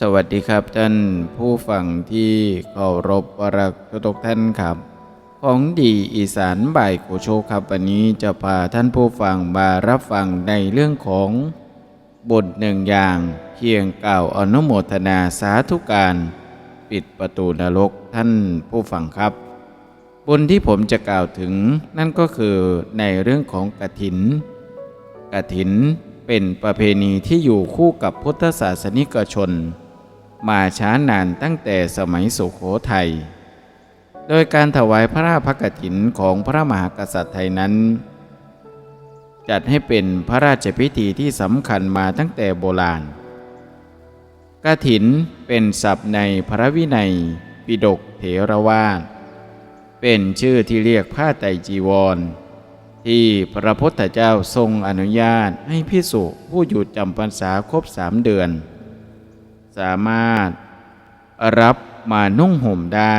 สวัสดีครับท่านผู้ฟังที่เคารพวรักทุกท่านครับ ของดีอีสานบ่ายโคโชคครับวันนี้จะพาท่านผู้ฟังมารับฟังในเรื่องของบทหนึ่งอย่างเพียงกล่าวอนุโมทนาสาธุการ ปิดประตูนรกท่านผู้ฟังครับบุญที่ผมจะกล่าวถึงนั่นก็คือในเรื่องของกฐินกฐินเป็นประเพณีที่อยู่คู่กับพุทธศาสนิกชน มาช้านานตั้งแต่สมัยสุขโขทัย โดยการถวายพระราชกฐินของพระมหากษัตริย์ไทยนั้น จัดให้เป็นพระราชพิธีที่สำคัญมาตั้งแต่โบราณกฐินเป็นศัพท์ในพระวินัย ปิฎกเถรวาทเป็นชื่อที่เรียกผ้าไตจีวร ที่พระพุทธเจ้าทรงอนุญาตให้พิสุผู้อยู่จำพรรษาครบสามเดือน สามารถรับมานุ่งห่มได้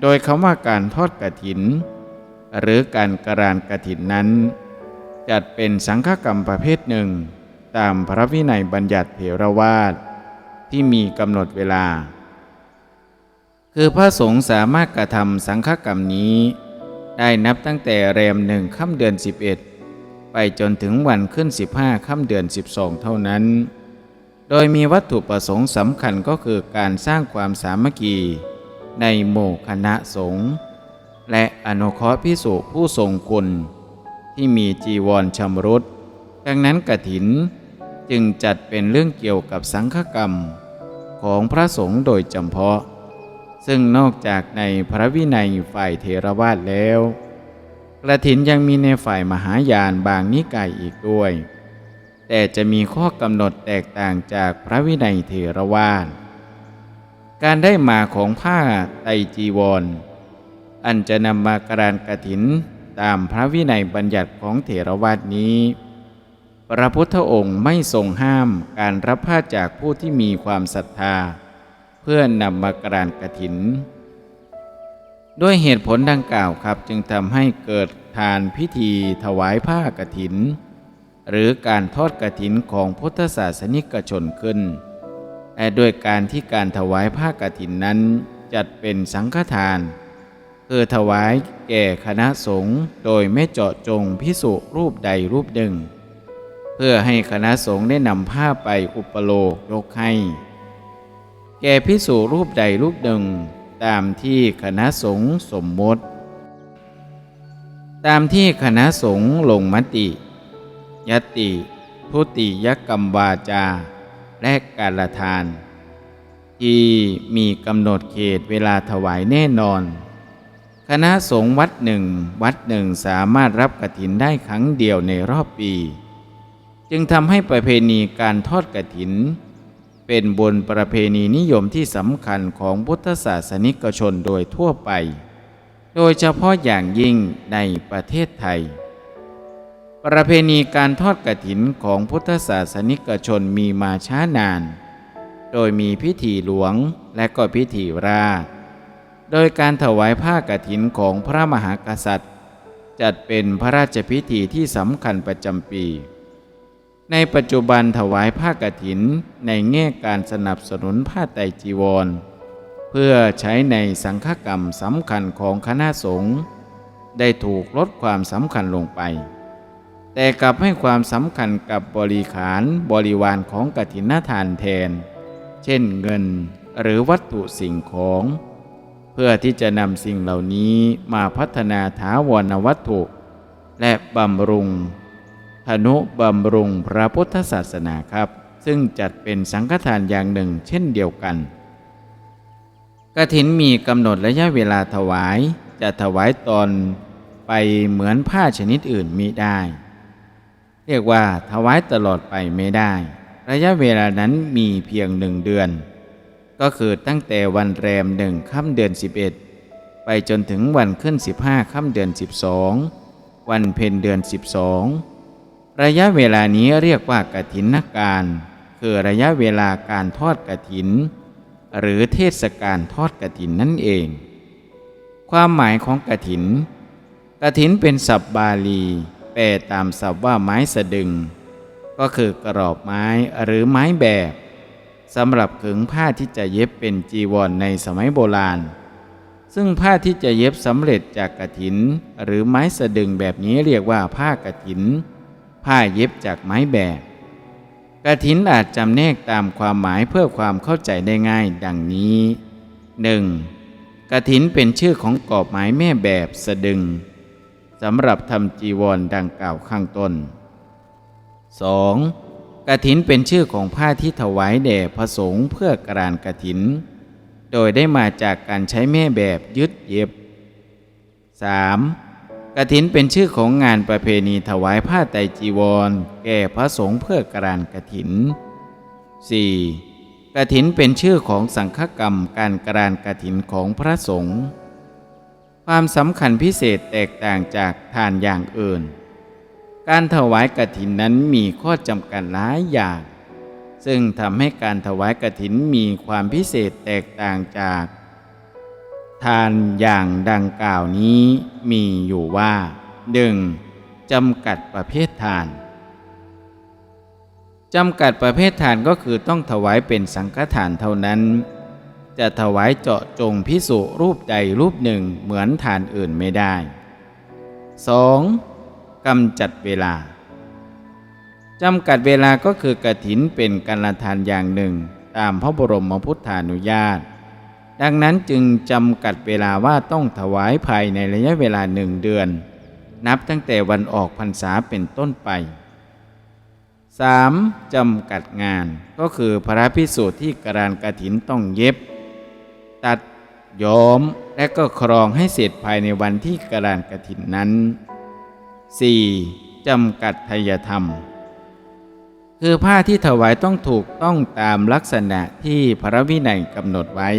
โดยคำว่าการทอดกระถิน หรือการกรานกระถินนั้น จัดเป็นสังฆกรรมประเภทหนึ่ง ตามพระวินัยบัญญัติเถรวาทที่มีกำหนดเวลา คือพระสงฆ์สามารถกระทำสังฆกรรมนี้ ได้นับตั้งแต่แรมหนึ่งค่ำเดือน 11 ไปจนถึงวันขึ้น 15ค่ำเดือน 12 เท่านั้น โดยมีวัตถุประสงค์สำคัญก็คือการสร้างความสามัคคีในหมู่คณะสงฆ์และอนุเคราะห์พิสุผู้ทรงคุณที่มีจีวรชำรุดดังนั้นกระถินจึงจัดเป็นเรื่องเกี่ยวกับสังฆกรรมของพระสงฆ์โดยจำเพาะ ซึ่งนอกจากในพระวินัยฝ่ายเทรวาสแล้ว กระถินยังมีในฝ่ายมหายานบางนิกายอีกด้วย แต่จะมีข้อกำหนดแตกต่างจากพระวินัยเทรวาสการได้มาของผ้าไตจีวร อันจะนำมากรานกระถินตามพระวินัยบัญญัติของเถรวาทนี้ พระพุทธองค์ไม่ทรงห้ามการรับผ้าจากผู้ที่มีความศรัทธา เพื่อนำมากรานกระถิน ด้วยเหตุผลดังกล่าวครับจึงทำให้เกิดทานพิธีถวายผ้ากฐิน หรือการทอดกฐินของพุทธศาสนิกชนขึ้นแต่ด้วยการที่การถวายผ้ากฐินนั้นจัดเป็นสังฆทาน คือถวายแก่คณะสงฆ์โดยไม่เจาะจงพิสุรูปใดรูปหนึ่ง เพื่อให้คณะสงฆ์ได้นำผ้าไปอุปโลกยกให้ แก่พิสุรูปใดรูปหนึ่ง ตามที่คณะสงฆ์สมมติ ตามที่คณะสงฆ์ลงมติ ยติทุติยกรรมวาจา และการละทาน ที่มีกำหนดเขตเวลาถวายแน่นอน คณะสงฆ์วัดหนึ่งวัดหนึ่งสามารถรับกฐินได้ครั้งเดียวในรอบปี จึงทำให้ประเพณีการทอดกฐิน เป็นบนประเพณีนิยมที่สำคัญของพุทธศาสนิกชนโดยทั่วไป โดยเฉพาะอย่างยิ่งในประเทศไทย ประเพณีการทอดกฐินของพุทธศาสนิกชนมีมาช้านาน โดยมีพิธีหลวงและก็พิธีราชโดยการถวายผ้ากฐินของพระมหากษัตริย์ จัดเป็นพระราชพิธีที่สำคัญประจำปี ในปัจจุบันถวายผ้ากฐินในแง่การสนับสนุนผ้าไตรจีวร เพื่อใช้ในสังฆกรรมสำคัญของคณะสงฆ์ได้ถูกลดความสำคัญลงไป แต่กลับให้ความสำคัญกับบริขารบริวารของกฐินทานแทน เช่นเงินหรือวัตถุสิ่งของ เพื่อที่จะนำสิ่งเหล่านี้มาพัฒนาถาวรวัตถุ และบำรุงธนุบำรุงพระพุทธศาสนาครับ ซึ่งจัดเป็นสังฆทานอย่างหนึ่งเช่นเดียวกันกฐินมีกำหนดระยะเวลาถวาย จะถวายตอนไปเหมือนผ้าชนิดอื่นมิได้ เรียกว่าถวายตลอดไปไม่ได้ ระยะเวลานั้นมีเพียงหนึ่งเดือน ก็คือตั้งแต่วันแรมหนึ่งค่ำเดือน 11 ไปจนถึงวันขึ้น 15ค่ำเดือน 12 วันเพ็ญเดือน 12 ระยะเวลานี้เรียกว่ากฐินนการ คือระยะเวลาการทอดกฐิน หรือเทศกาลทอดกฐินนั่นเอง ความหมายของกฐินกฐินเป็นศัพท์บาลี แปลตามศัพท์ว่าไม้สะดึง ก็คือกรอบไม้หรือไม้แบบสำหรับขึงผ้าที่จะเย็บเป็นจีวรในสมัยโบราณ ซึ่งผ้าที่จะเย็บสำเร็จจากกระถิน หรือไม้สะดึงแบบนี้เรียกว่าผ้ากระถิน ผ้าเย็บจากไม้แบกกระถินอาจจำแนกตามความหมายเพื่อความเข้าใจได้ง่าย ดังนี้ 1. กระถินเป็นชื่อของกอบไม้แม่แบบสะดึง สำหรับทำจีวรดังกล่าวข้างต้น 2. กระถินเป็นชื่อของผ้าที่ถวายแด่พระสงฆ์เพื่อกรานกระถิน โดยได้มาจากการใช้แม่แบบยึดเย็บ 3. กระถินเป็นชื่อของงานประเพณีถวายผ้าไตรจีวร แก่พระสงฆ์เพื่อกรานกระถิน 4. กระถินเป็นชื่อของสังฆกรรมการกรานกระถินของพระสงฆ์ ความสำคัญพิเศษแตกต่างจากทานอย่างอื่น การถวายกฐินนั้นมีข้อจำกัดหลายอย่าง ซึ่งทำให้การถวายกฐินมีความพิเศษแตกต่างจาก ทานอย่างดังกล่าวนี้มีอยู่ว่าหนึ่งจำกัดประเภททานจำกัดประเภททานก็คือต้องถวายเป็นสังฆทานเท่านั้น จะถวายเจาะจงพิสุรูปใดรูปหนึ่งเหมือนทานอื่นไม่ได้ 2. กำจัดเวลาจำกัดเวลาก็คือกระถินเป็นการละทานอย่างหนึ่ง ตามพระบรมพุทธานุญาต ดังนั้นจึงจำกัดเวลาว่าต้องถวายภายในระยะเวลาหนึ่งเดือน นับตั้งแต่วันออกพรรษาเป็นต้นไป 3. จำกัดงานก็คือพระพิสูจน์ที่กรานกระถินต้องเย็บ ตัดย้อมและก็ครองให้เสร็จภายในวันที่กระดานกระถินนั้น 4. จำกัดทยธรรม คือผ้าที่ถวายต้องถูกต้องตามลักษณะที่พระวินัยกำหนดไว้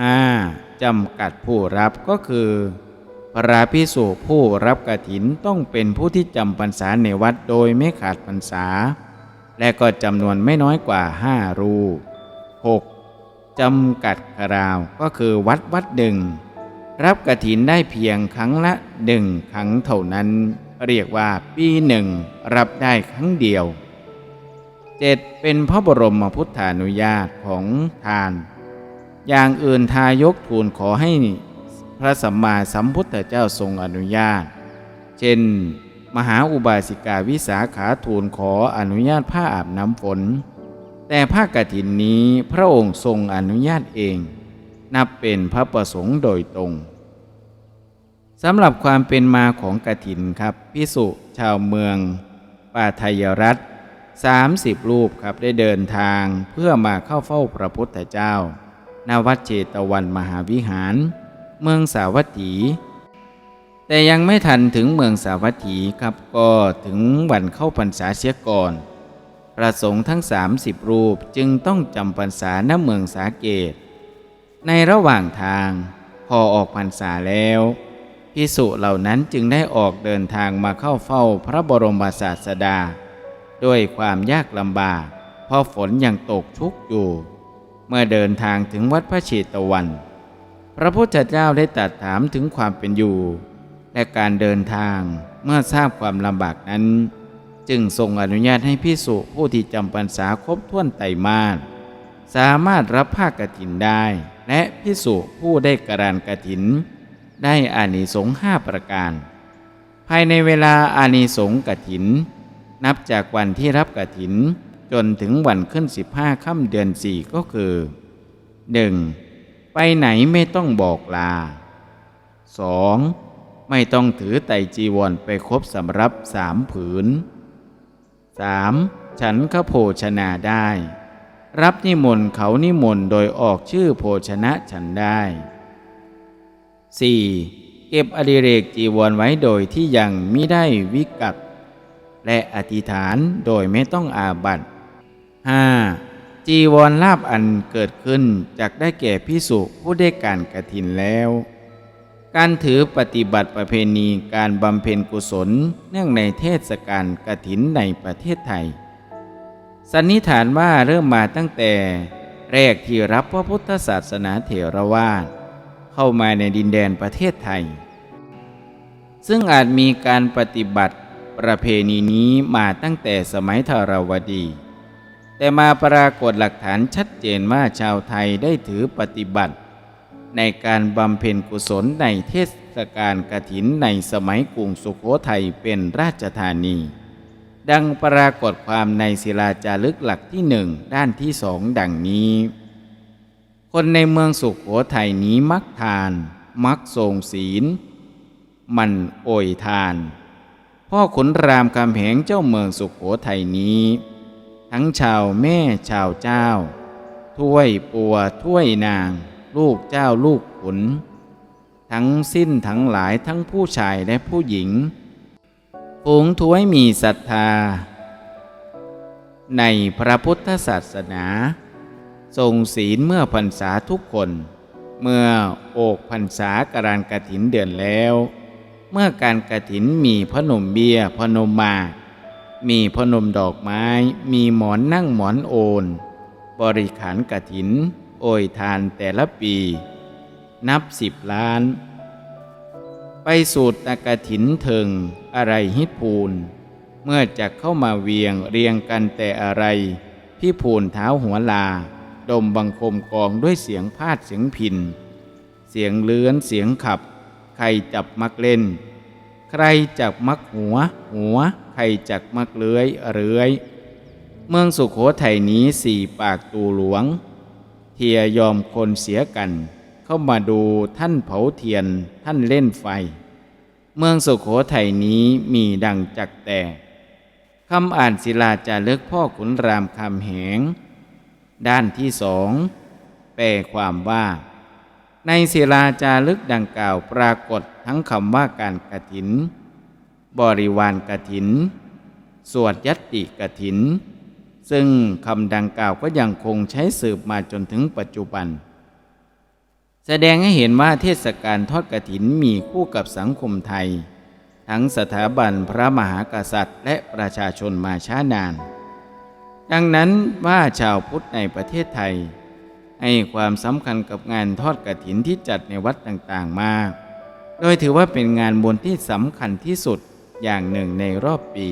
5. จำกัดผู้รับก็คือ พระพิสุผู้รับกระถินต้องเป็นผู้ที่จำพรรษาในวัดโดยไม่ขาดพรรษา และก็จำนวนไม่น้อยกว่าห้ารูป 6. จำกัดคราวก็คือวัดวัดหนึ่งรับกระถินได้เพียงครั้งละหนึ่งครั้งเท่านั้น เรียกว่าปีหนึ่งรับได้ครั้งเดียวเจ็ดเป็นพระบรมพุทธานุญาตของทาน อย่างอื่นทายกทูลขอให้พระสัมมาสัมพุทธเจ้าทรงอนุญาต เช่น มหาอุบาสิกาวิสาขาทูลขออนุญาตผ้าอาบน้ำฝน แต่ผ้ากฐินนี้พระองค์ทรงอนุญาตเอง นับเป็นพระประสงค์โดยตรงสำหรับความเป็นมาของกฐินครับพิสุชาวเมืองปาทยรัฐ30 รูปครับได้เดินทางเพื่อมาเข้าเฝ้าพระพุทธเจ้าณวัดเจตวันมหาวิหาร เมืองสาวัตถี แต่ยังไม่ทันถึงเมืองสาวัตถีครับก็ถึงวันเข้าพรรษาเสียก่อน ระสงฆ์ทั้งสามสิบรูปจึงต้องจำพรรษาณเมืองสาเกต ในระหว่างทางพอออกพรรษาแล้วพิสุเหล่านั้นจึงได้ออกเดินทางมาเข้าเฝ้าพระบรมศาสดา ด้วยความยากลำบากเพราะฝนยังตกชุกอยู่ เมื่อเดินทางถึงวัดพระเชตวัน พระพุทธเจ้าได้ตรัสถามถึงความเป็นอยู่ และการเดินทางเมื่อทราบความลำบากนั้น จึงทรงอนุญาตให้พิสุผู้ที่จำพรรษาครบถ้วนไตรมาสสามารถรับผ้ากฐินได้ และพิสุผู้ได้กรานกฐิน ได้อานิสงส์ห้าประการ ภายในเวลาอานิสงส์กฐิน นับจากวันที่รับกฐิน จนถึงวันขึ้นสิบห้าค่ำเดือนสี่ก็คือ 1. ไปไหนไม่ต้องบอกลา 2. ไม่ต้องถือไตจีวรไปครบสำรับสามผืน 3. ฉันขโภชนาได้ รับนิมนต์เขานิมนต์โดยออกชื่อโภชนะฉันได้ 4. เก็บอดิเรกจีวรไว้โดยที่ยังมิได้วิกัตและอธิษฐานโดยไม่ต้องอาบัต 5. จีวรลาบอันเกิดขึ้นจากได้แก่พิสุผู้ได้การกระถินแล้ว การถือปฏิบัติประเพณีการบำเพ็ญกุศล เนื่องในเทศกาลกฐินในประเทศไทย สันนิษฐานว่าเริ่มมาตั้งแต่แรกที่รับพระพุทธศาสนาเถรวาทเข้ามาในดินแดนประเทศไทย ซึ่งอาจมีการปฏิบัติประเพณีนี้มาตั้งแต่สมัยธารวดี แต่มาปรากฏหลักฐานชัดเจนว่าชาวไทยได้ถือปฏิบัติ ในการบำเพ็ญกุศลในเทศกาลกฐินในสมัยกรุงสุขโขทัยเป็นราชธานี ดังปรากฏความในศิลาจารึกหลักที่หนึ่งด้านที่สองดังนี้ คนในเมืองสุขโขทัยนี้มักทาน มักทรงศีล มันโอยทาน พ่อขุนรามคำแหงเจ้าเมืองสุขโขทัยนี้ ทั้งชาวแม่ชาวเจ้า ถ้วยปัวถ้วยนาง ลูกเจ้าลูกขุน ทั้งสิ้นทั้งหลายทั้งผู้ชายและผู้หญิงฝูงถวยมีศรัทธา ในพระพุทธศาสนาทรงศีลเมื่อพรรษาทุกคน เมื่อโอกพรรษาการานกระถินเดือนแล้ว เมื่อการกระถินมีพนมเบียพนมมา มีพนมดอกไม้ มีหมอนนั่งหมอนโอน บริขารกระถิน โอยทานแต่ละปี นับสิบล้าน ไปสูตรตะกะถินเถิงอะไรฮิพูน เมื่อจะเข้ามาเวียงเรียงกันแต่อะไรพี่พูนเท้าหัวลา ดมบังคมกองด้วยเสียงพาดเสียงพิน เสียงเลื้อนเสียงขับ ใครจับมักเล่น ใครจับมักหัว หัว ใครจักมักเลื้อยเรื้อย เมืองสุขโขทัยนี้สี่ปากตูหลวง เทียยอมคนเสียกัน เข้ามาดูท่านเผาเทียนท่านเล่นไฟ เมืองสุขโขทัยนี้มีดังจักแต่คำอ่านศิลาจารึกพ่อขุนรามคำแหง ด้านที่สองแปลความว่า ในศิลาจารึกดังกล่าวปรากฏทั้งคำว่าการกระถิน บริวารกระถิน สวดยัตติกระถิน ซึ่งคำดังกล่าวก็ยังคงใช้สืบมาจนถึงปัจจุบัน แสดงให้เห็นว่าเทศกาลทอดกระถินมีคู่กับสังคมไทย ทั้งสถาบันพระมหากษัตริย์ และประชาชนมาช้านาน ดังนั้นว่าชาวพุทธในประเทศไทย ให้ความสำคัญกับงานทอดกระถินที่จัดในวัดต่างๆมาก โดยถือว่าเป็นงานบุญที่สำคัญที่สุดอย่างหนึ่งในรอบปี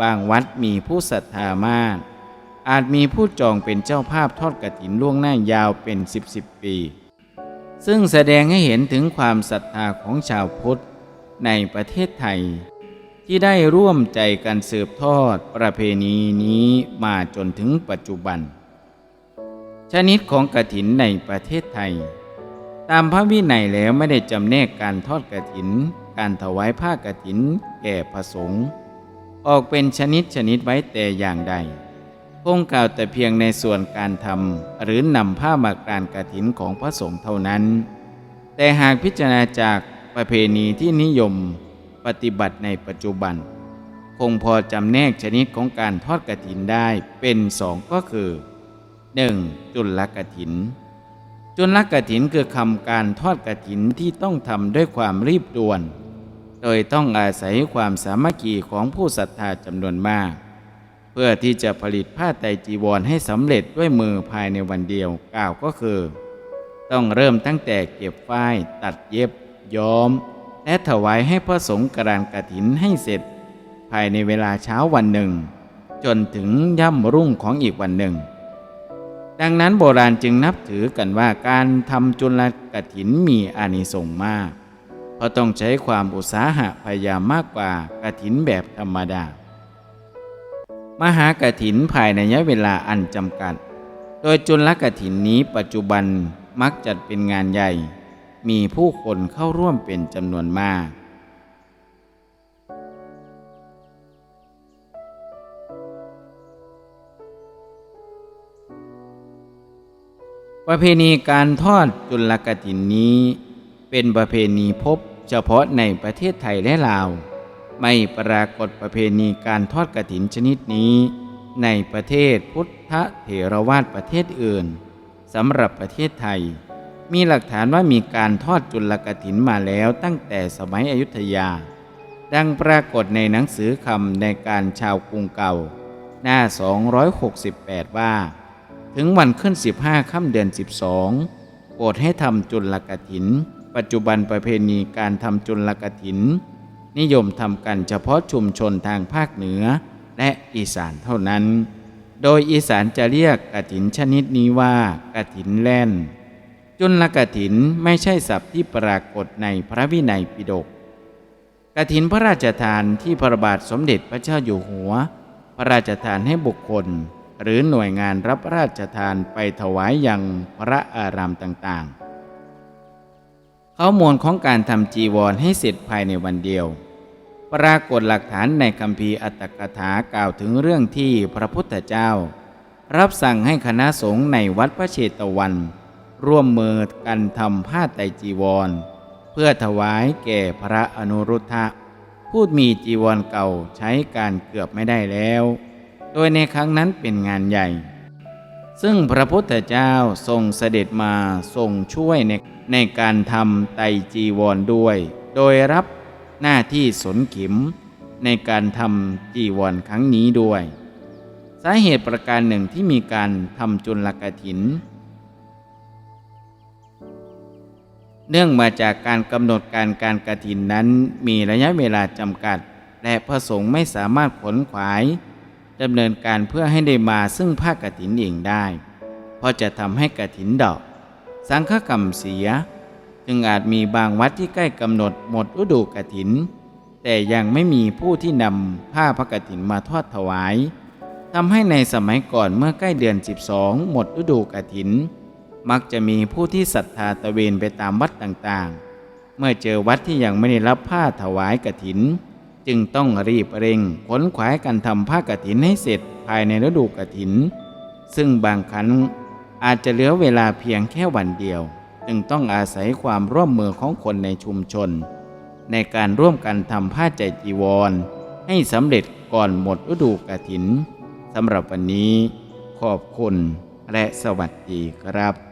บางวัดมีผู้ศรัทธามาก อาจมีผู้จองเป็นเจ้าภาพทอดกระถินล่วงหน้ายาวเป็นสิบสิบปี ซึ่งแสดงให้เห็นถึงความศรัทธาของชาวพุทธในประเทศไทย ที่ได้ร่วมใจกันสืบทอดประเพณีนี้มาจนถึงปัจจุบัน ชนิดของกระถินในประเทศไทย ตามพระวินัยแล้วไม่ได้จำแนกการทอดกระถิน การถวายผ้ากระถินแก่พระสงฆ์ ออกเป็นชนิดชนิดไว้แต่อย่างใดคงกล่าวแต่เพียงในส่วนการทำหรือนำผ้ามากรานกระถินของพระสงฆ์เท่านั้น แต่หากพิจารณาจากประเพณีที่นิยมปฏิบัติในปัจจุบัน คงพอจำแนกชนิดของการทอดกระถินได้เป็นสองก็คือ 1. จุลกรถิน จุลกรถินคือคำการทอดกรถินที่ต้องทำด้วยความรีบด่วน โดยต้องอาศัยความสามัคคีของผู้ศรัทธาจำนวนมาก เพื่อที่จะผลิตผ้าไตรจีวรให้สำเร็จด้วยมือภายในวันเดียวกล่าวก็คือ ต้องเริ่มตั้งแต่เก็บฝ้าย ตัดเย็บ ย้อม และถวายให้พระสงฆ์กรานกถินให้เสร็จ ภายในเวลาเช้าวันหนึ่ง จนถึงย่ำรุ่งของอีกวันหนึ่ง ดังนั้นโบราณจึงนับถือกันว่าการทำจุลกรถินมีอานิสงส์มาก เพราะต้องใช้ความอุตสาหะพยายามมากกว่ากระถินแบบธรรมดา มหากระถินภายในระยะเวลาอันจำกัด โดยจุลกระถินนี้ปัจจุบันมักจัดเป็นงานใหญ่ มีผู้คนเข้าร่วมเป็นจำนวนมากประเพณีการทอดจุลกถินนี้ เป็นประเพณีพบ เฉพาะในประเทศไทยและลาว ไม่ปรากฏประเพณีการทอดกรถินชนิดนี้ ในประเทศพุทธเถรวาทประเทศอื่นสำหรับประเทศไทย มีหลักฐานว่ามีการทอดจุลกรถินมาแล้วตั้งแต่สมัยอยุธยา ดังปรากฏในหนังสือคำในการชาวกรุงเก่า หน้า 268 ว่า ถึงวันขึ้น 15ค่ำเดือน 12โปรดให้ทำจุลกรถิน ปัจจุบันประเพณีการทำจุลกถิน นิยมทำกันเฉพาะชุมชนทางภาคเหนือ และอีสานเท่านั้น โดยอีสานจะเรียกกระถินชนิดนี้ว่ากระถินแล่น จุลกถินไม่ใช่ศัพท์ที่ปรากฏในพระวินัยปิฎกกถินพระราชทานที่พระบาทสมเด็จพระเจ้าอยู่หัว พระราชทานให้บุคคล หรือหน่วยงานรับราชทานไปถวายยังพระอารามต่างๆ ข้อมูลของการทำจีวรให้เสร็จภายในวันเดียว ปรากฏหลักฐานในคัมภีร์อัตถกถากล่าวถึงเรื่องที่พระพุทธเจ้า รับสั่งให้คณะสงฆ์ในวัดพระเชตวัน ร่วมมือกันทำผ้าไตจีวร เพื่อถวายแก่พระอนุรุทธะผู้มีจีวรเก่าใช้การเกือบไม่ได้แล้ว โดยในครั้งนั้นเป็นงานใหญ่ ซึ่งพระพุทธเจ้าทรงเสด็จมาทรงช่วยในในการทำไตจีวรด้วย โดยรับหน้าที่สนขิมในการทำจีวรครั้งนี้ด้วย สาเหตุประการหนึ่งที่มีการทำจุลกถิน เนื่องมาจากการกำหนดการการกระถินนั้นมีระยะเวลาจำกัด และพระสงฆ์ไม่สามารถขนขวาย ดำเนินการเพื่อให้ได้มาซึ่งผ้ากฐินเองได้ เพราะจะทำให้กฐินดอก สังฆกรรมเสีย จึงอาจมีบางวัดที่ใกล้กำหนดหมดฤดูกฐิน แต่ยังไม่มีผู้ที่นำผ้าพระกฐินมาทอดถวายทำให้ในสมัยก่อนเมื่อใกล้เดือน 12 หมดฤดูกฐิน มักจะมีผู้ที่ศรัทธาตะเวนไปตามวัดต่างๆ เมื่อเจอวัดที่ยังไม่ได้รับผ้าถวายกฐิน จึงต้องรีบเร่งขนขวายกันทำผ้ากฐินให้เสร็จภายในฤดูกฐิน ซึ่งบางครั้งอาจจะเหลือเวลาเพียงแค่วันเดียว จึงต้องอาศัยความร่วมมือของคนในชุมชน ในการร่วมกันทำผ้าใจจีวร ให้สำเร็จก่อนหมดฤดูกฐินสำหรับวันนี้ ขอบคุณและสวัสดีครับ